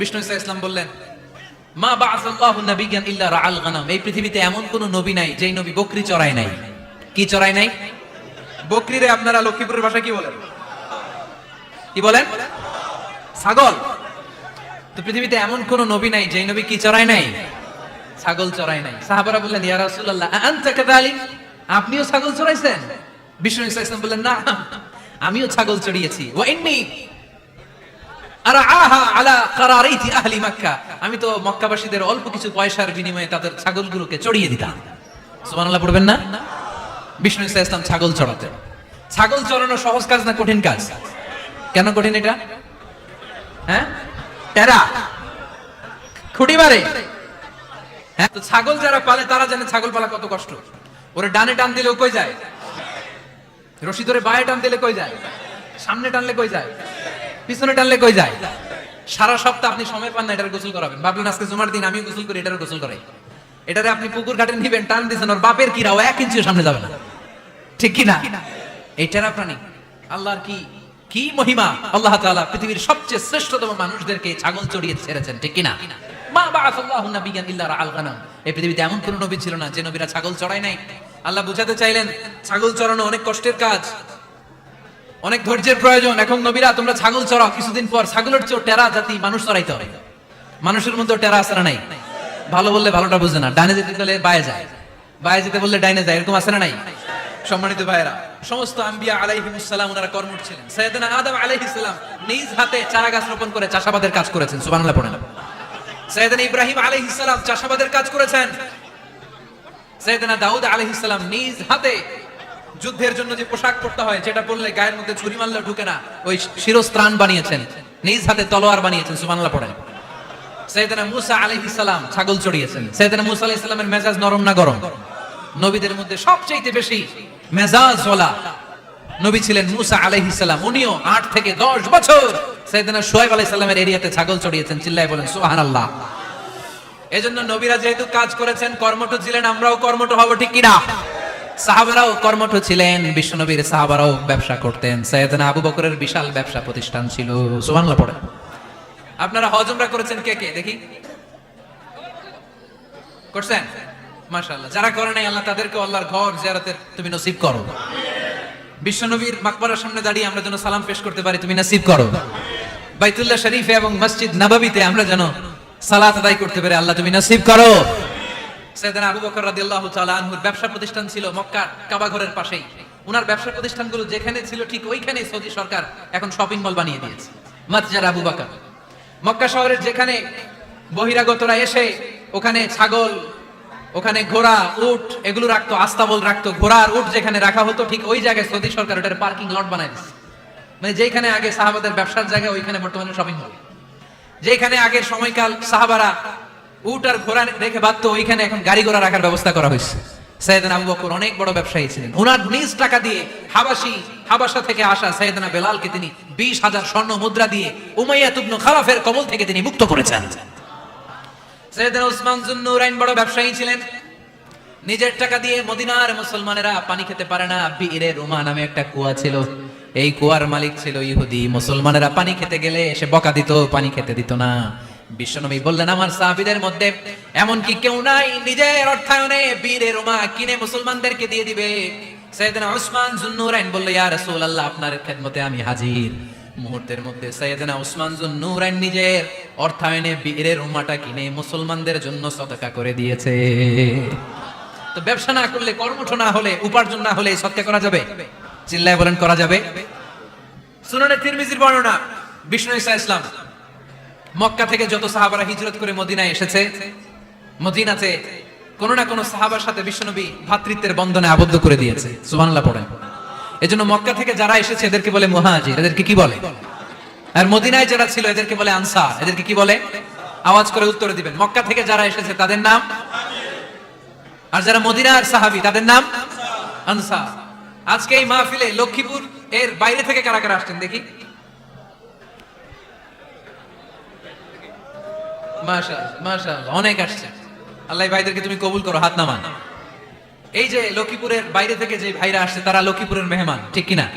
বিষ্ণু ইসা ইসলাম বললেন, মা ইল্লা গানাম। এই পৃথিবীতে এমন কোন নবী নাই নবী বকরি চড়ায় নাই। কি চড়ায় নাই? বকরিরে আপনারা লক্ষ্মীপুরের কি বলেন? কি বলেন? ছাগল। তো পৃথিবীতে এমন কোন নবী নাই যেই নবী কি চড়ায় নাই? ছাগল চড়ায় নাই। সাহাবারা বললেন, ইয়া রাসূলুল্লাহ আনতা আপনিও ছাগল চড়াইছেন? বিষ্ণু ইসা ইসলাম বললেন, না, আমিও ছাগল চড়িয়েছি। ওয়া ইন্নী আমি তো মক্কাবাসীদের অল্প কিছু পয়সার বিনিময়ে তাদের ছাগলগুলোকে চড়িয়ে দিতাম। পড়বেন না? বিষ্ণু ইসা ইসলাম ছাগল চড়াতেন। ছাগল চড়ানো সহজ কাজ না কঠিন কাজ? কেন কঠিন এটা? হ্যাঁ? টেরা। খুঁটি মারে হ্যাঁ? তো ছাগল যারা পালে, তারা জানে ছাগল পালা কত কষ্ট। ওরে ডানে টান দিলেও কই যায়? রশি ধরে বায়ে টান দিলে কই যায়? সামনে টানলে কই যায়? পিছনে টানলে কই যায়? সারা সপ্তাহ আপনি সময় পান না এটার গোসল করাবেন। ভাবলেন, আজকে জুমার দিন, আমিও গোসল করি এটার গোসল করাই। এটারে আপনি পুকুর ঘাটে নিবেন, টান দিয়েছেন ওর বাপের কিরা ও এক ইঞ্চিও সামনে যাবে না। ঠিক কি না এই টেরা প্রাণী। আল্লাহর কি কি মহিমা? আল্লাহ তাআলা পৃথিবীর সবচেয়ে শ্রেষ্ঠতম মানুষদেরকে ছাগল চড়িয়ে ছেড়েছেন, ঠিক কি না মা বাআসাল্লাহু নাবিয়ান ইল্লা রাআল গানাম। এই পৃথিবীতে এমন কোন নবী ছিল না যে নবীরা ছাগল চড়ায় নাই। আল্লাহ বুঝাতে চাইলেন, ছাগল চড়ানো অনেক কষ্টের কাজ। অনেক ধৈর্যের প্রয়োজন। এখন নবীরা, তোমরা ছাগল চড়াও। কিছুদিন পর ছাগলের চেয়েও টেরা জাতি মানুষ চড়াইতে হবে। মানুষের মধ্যে টেরা আসরা নাই? ভালো বললে ভালোটা বুঝে না। ডানে যেতে গেলে বায়ে যায়। বায়ে যেতে বললে ডাইনে যায়। এরকম না নাই? সম্মানিত ভাইয়েরা, সমস্ত আম্বিয়া আলাইহিমুস সালাম ওনারা কর্মঠ ছিলেন। সাইয়েদনা আদম আলাইহিস সালাম নিজ হাতে চারা গাছ রোপণ করে চাষাবাদের কাজ করেছেন। সুবহানাল্লাহ পড়েন। সাইয়েদনা ইব্রাহিম আলাইহিস সালাম চাষাবাদের কাজ করেছেন। সাইয়েদনা দাউদ আলাইহিস সালাম নিজ হাতে যুদ্ধের জন্য যে পোশাক পরতে হয় যেটা পরলে গায়ের মধ্যে ছুরি মারলে ঢুকে না। ওই শিরস্ত্রাণ বানিয়েছেন, নিজ হাতে তলোয়ার বানিয়েছেন, সুবহানাল্লাহ পড়েন। সৈয়দনা মুসা আলাইহিস সালাম ছাগল চড়িয়েছেন। সৈয়দনা মুসা আলাইহিস সালামের মেজাজ নরম না গরম? নবীদের মধ্যে সবচেয়ে বেশি মেজাজ ওলা নবী ছিলেন মুসা আলাইহিস সালাম। উনিও 8 থেকে 10 বছর সৈয়দনা শুআয়ব আলাইহিস সালামের এরিয়াতে ছাগল চড়িয়েছেন, চিল্লায় বলেন, সুবহানাল্লাহ। এজন্য নবীরা যেহেতু কাজ করেছেন, কর্মঠ ছিলেন, আমরাও কর্মঠ হব, ঠিক কিনা? সাহাবারাও কর্মঠ ছিলেন, বিশ্বনবীর সাহাবারাও ব্যবসা করতেন। সৈয়দনা আবু বকরের বিশাল ব্যবসা প্রতিষ্ঠান ছিল। সুবহানাল্লাহ পড়ে আপনারা হজমরা করেছেন কে কে? দেখি। করছেন? মাশাআল্লাহ। যারা করে নাই, আল্লাহ তাদেরকে আল্লাহর ঘর জিয়ারতের তুমি নসিব করো। বিশ্বনবীর মাকবরার সামনে দাঁড়িয়ে আমরা যেন সালাম পেশ করতে পারি, তুমি নসিব করো। বাইতুল্লাহ শরীফে এবং মসজিদ নববীতে আমরা যেন সালাত আদায় করতে পারি আল্লাহ তুমি নসিব করো। সৈয়দনা আবু বকর আনহুর ব্যবসা প্রতিষ্ঠান ছিল মক্কার পাশেই। ব্যবসা প্রতিষ্ঠানগুলো যেখানে ছিল ঠিক ওইখানেই সৌদি সরকার এখন শপিং মল বানিয়ে দিয়েছে। মাতজার আবু বকর। মক্কা শহরের যেখানে বহিরাগতরা এসে ওখানে ছাগল, ওখানে ঘোড়া, উট, এগুলো রাখতো আস্তাবল রাখতো ঘোড়ার উট যেখানে রাখা হতো, ঠিক ওই জায়গায় সৌদি সরকার ওটার পার্কিং লট বানায় দিচ্ছে মানে যেখানে আগে সাহাবাদের ব্যবসার জায়গায় ওইখানে বর্তমানে শপিং মল যেখানে আগের সময়কাল সাহাবারা উট আর ঘোড়া রেখে বাঁধতো ওইখানে এখন গাড়ি ঘোড়া রাখার ব্যবস্থা করা হয়েছে। আবু বকর অনেক বড় ব্যবসায়ী ছিলেন। ওনার নিজ টাকা দিয়ে হাবাসি, হাবাসা থেকে আসা বেলালকে তিনি বিশ হাজার স্বর্ণ মুদ্রা দিয়ে উমাইয়া তুবনু খালাফের কবল থেকে তিনি মুক্ত করেছেন। উসমান বড় ব্যবসায়ী ছিলেন। নিজের টাকা দিয়ে মদিনার মুসলমানেরা পানি খেতে পারে না। বীরে রুমা নামে একটা কুয়া ছিল। এই কুয়ার মালিক ছিল ইহুদি। মুসলমানেরা পানি খেতে গেলে এসে বকা দিত, পানি খেতে দিত না। বিশ্বনবী বললেন, আমার সাহাবীদের মধ্যে এমন কি কেউ নাই, নিজের অর্থায়নে বীরের রুমা কিনে মুসলমানদেরকে দিয়ে দিবে। সৈয়দনা উসমান জুন্নুরাইন বলল, ইয়া রাসূলুল্লাহ, আপনার খেদমতে আমি হাজির। মুহূর্তের মধ্যে সৈয়দনা উসমান জুন্নুরাইন নিজের অর্থায়নে বীরে রুমাটা কিনে মুসলমানদের জন্য সদকা করে দিয়েছে। তো ব্যবসা না করলে, কর্মঠ না হলে, উপার্জন না হলে সৎকা করা যাবে? চিল্লায় বলেন, করা যাবে? সুনানে তিরমিজির বর্ণনা, বিষ্ণু ইসা ইসলাম। মক্কা থেকে যত সাহাবারা হিজরত করে মদিনায় এসেছে, মদিনাতে কোনো না কোনো সাহাবার সাথে বিশ্বনবী ভ্রাতৃত্বের বন্ধনে আবদ্ধ করে দিয়েছে। সুবহানাল্লাহ পড়েন। এজন্য মক্কা থেকে যারা এসেছে, এদেরকে বলে মুহাজির, এদেরকে কি বলে? আর মদিনায় যারা ছিল, এদেরকে বলে আনসার, এদেরকে কি বলে? আওয়াজ করে উত্তর দিবেন। মক্কা থেকে যারা এসেছে, তাদের নাম? আর যারা মদিনার সাহাবি, তাদের নাম? আনসার। আজকে এই মাহফিলে লক্ষ্মীপুর এর বাইরে থেকে কারা কারা আসছেন দেখি? অনেক আসছে। আল্লাহ ভাইদেরকে তুমি কবুল করো, হাত নামান। এই যে বাইরে থেকে যে ভাইরা আসছে, তারা মেহমান, ঠিক কিনা?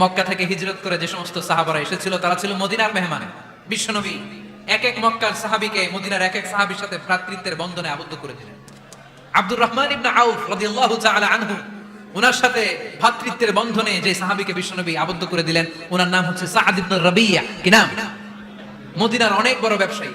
মক্কা থেকে হিজরত করে যে সমস্ত সাহাবারা এসেছিল, তারা ছিল মদিনার মেহমান। বিশ্বনবী এক এক মক্কার সাহাবীকে মদিনার এক এক সাহাবীর সাথে ভ্রাতৃত্বের বন্ধনে আবদ্ধ করে দিলেন। আব্দুর রহমান ইবনে আউফ রাদিয়াল্লাহু তাআলা আনহু ওনার সাথে ভ্রাতৃত্বের বন্ধনে যে সাহাবিকে বিশ্বনবী আবদ্ধ করে দিলেন ওনার নাম হচ্ছে সাআদ ইবনে রাবিয়া। কি নাম? মদিনার অনেক বড় ব্যবসায়ী।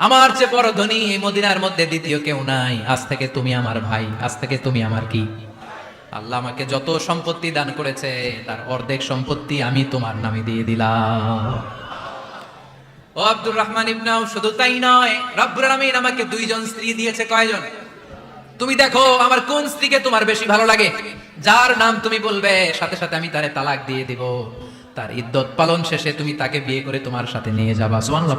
আমার চেয়ে বড় ধনী এই মদিনার মধ্যে দ্বিতীয় কেউ নাই। আজ থেকে তুমি আমার ভাই, আজ থেকে তুমি আমার কি? আল্লাহ আমাকে যত সম্পত্তি দান করেছে, তার অর্ধেক সম্পত্তি আমি তোমার নামে দিয়ে দিলাম। ও আব্দুর রহমান ইবনাও শুধু তাই নয় আলামিন আমাকে দুইজন স্ত্রী দিয়েছে, কয়জন? তুমি দেখো, আমার কোন স্ত্রীকে তোমার বেশি ভালো লাগে? যার নাম তুমি বলবে, সাথে সাথে আমি তারে তালাক দিয়ে দিব। তার ইদ্যত পালন শেষে তুমি তাকে বিয়ে করে তোমার সাথে নিয়ে যাবা। সুবহানাল্লাহ।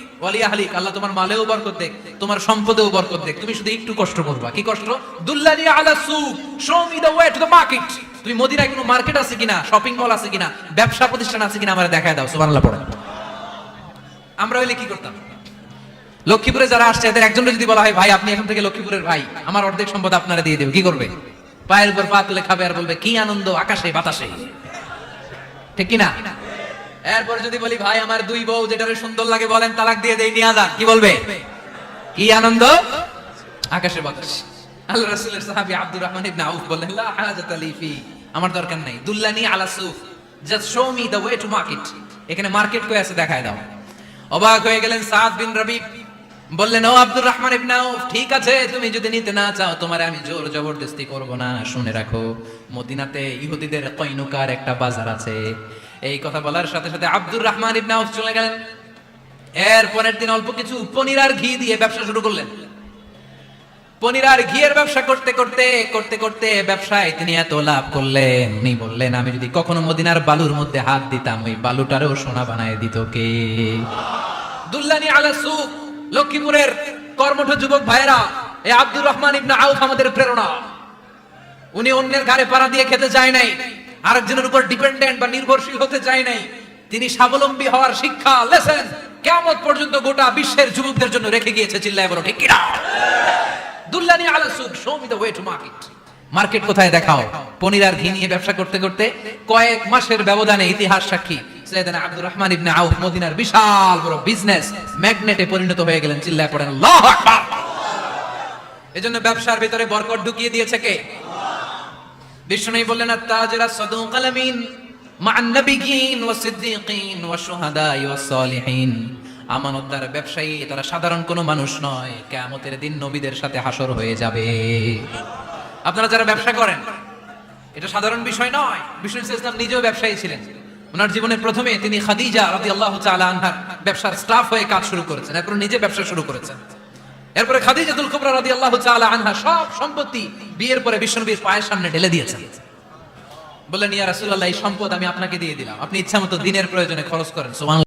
আল্লাহ তোমার মালেও বরকত দেখ, তোমার সম্পদেও বরকত দেখ। তুমি শুধু একটু কষ্ট করবা। কি কষ্ট? তুমি মদিনায় কোনো মার্কেট আছে কিনা শপিং মল আছে কিনা, ব্যবসা প্রতিষ্ঠান আছে কিনা, আমারে দেখায় দাও পড়ে। আমরা হইলে কি করতাম? লক্ষ্মীপুরে যারা আসছে, এদের একজন যদি বলা হয়, ভাই, আপনি এখন থেকে লক্ষ্মীপুরের ভাই, আমার অর্ধেক সম্পদ আপনারা দিয়ে দেবে। কি করবে? পায়ের উপর পা তুলে খাবে আর বলবে, কি আনন্দ, আকাশে, বাতাসে। ঠিক কি না? এরপর যদি বলি, ভাই, আমার দুই বউ যেটারে সুন্দর লাগে বলেন, তালাক দিয়ে দেই, নিয়ে যান। কি বলবে? কি আনন্দ? আকাশে বাতাস। আল্লাহ রাসূলের সাহাবী আব্দুর রহমান ইবনে আউফ বললেন, লা হাজাতা লি ফি। আমার দরকার নাই। দুল্লানি আলা সুফ। Just show me the way to market এখানে মার্কেট কই আছে দেখায় দাও। অবাক হয়ে গেলেন সাদ বিন রবি। বললেন, ও আব্দুর রহমান ইবনে আউফ, ঠিক আছে, তুমি যদি নিতে না চাও, তোমার আমি জোর জবরদস্তি করব না। শুনে রাখো, মদিনাতে ইহুদিদের কইনুকার একটা বাজার আছে। এই কথা বলার সাথে সাথে আব্দুর রহমান ইবনে আউফ চলে গেলেন। এর পরের দিন অল্প কিছু পনির আর ঘি দিয়ে ব্যবসা শুরু করলেন। পনির আর ঘিয়ের ব্যবসা করতে করতে করতে করতে ব্যবসায় তিনি এত লাভ করলেন। উনি বললেন, আমি যদি কখনো মদিনার বালুর মধ্যে হাত দিতাম, ওই বালুটারও সোনা বানায় দিত কে? দুল্লানি আলা সুক লক্ষ্মীপুরের কর্মঠ যুবক ভাইরা এই আব্দুর রহমান ইবনা আউফ আমাদের প্রেরণা। উনি অন্যের ঘাড়ে পাড়া দিয়ে খেতে যায় নাই। আরেকজনের উপর ডিপেন্ডেন্ট বা নির্ভরশীল হতে চায় নাই। তিনি স্বাবলম্বী হওয়ার শিক্ষা, লেসেন কেমন পর্যন্ত গোটা বিশ্বের যুবকদের জন্য রেখে গিয়েছে, চিল্লায় বলো, ঠিক কিনা? দুল্লানি আলা সুক show me the way to market market কোথায় দেখাও? পনির আর ঘি নিয়ে ব্যবসা করতে করতে কয়েক মাসের ব্যবধানে ইতিহাস সাক্ষী। সৈয়দনা আব্দুর রহমান ইবনে আউফ, মদিনার বিশাল বড় বিজনেস ম্যাগনেটে পরিণত হয়ে গেলেন, চিল্লায় পড়েন, আল্লাহু আকবার। এজন্য ব্যবসার ভিতরে বরকত ঢুকিয়ে দিয়েছে কে? বিষ্ণু বললেন, আত্তাজিরা সাদুক আলামিন মা'আন নাবিয়িন সিদ্দিকিন ওয়াস শুহাদাই ওয়াস সালিহিন। আমানতদার ব্যবসায়ী, তারা সাধারণ কোনো মানুষ নয়, কিয়ামতের দিন নবীদের সাথে হাসর হয়ে যাবে। আপনারা যারা ব্যবসা করেন, এটা সাধারণ বিষয় নয়, বিষ্ণু ইসলাম নিজেও ব্যবসায়ী ছিলেন। ওনার জীবনের প্রথমে তিনি খাদিজা রাদিয়াল্লাহু তাআলা আনহার ব্যবসার স্টাফ হয়ে কাজ শুরু করেছেন, এরপর নিজে ব্যবসা শুরু করেছেন। এরপরে খাদিজাতুল কুবরা রাদিয়াল্লাহু তাআলা আনহা সব সম্পত্তি বিয়ের পরে বিশ্বনবীর পায়ের সামনে ঢেলে দিয়েছেন। বললেন, ইয়া রাসূলুল্লাহ, এই সম্পদ আমি আপনাকে দিয়ে দিলাম। আপনি ইচ্ছা মতো দিনের প্রয়োজনে খরচ করেন। সুবহান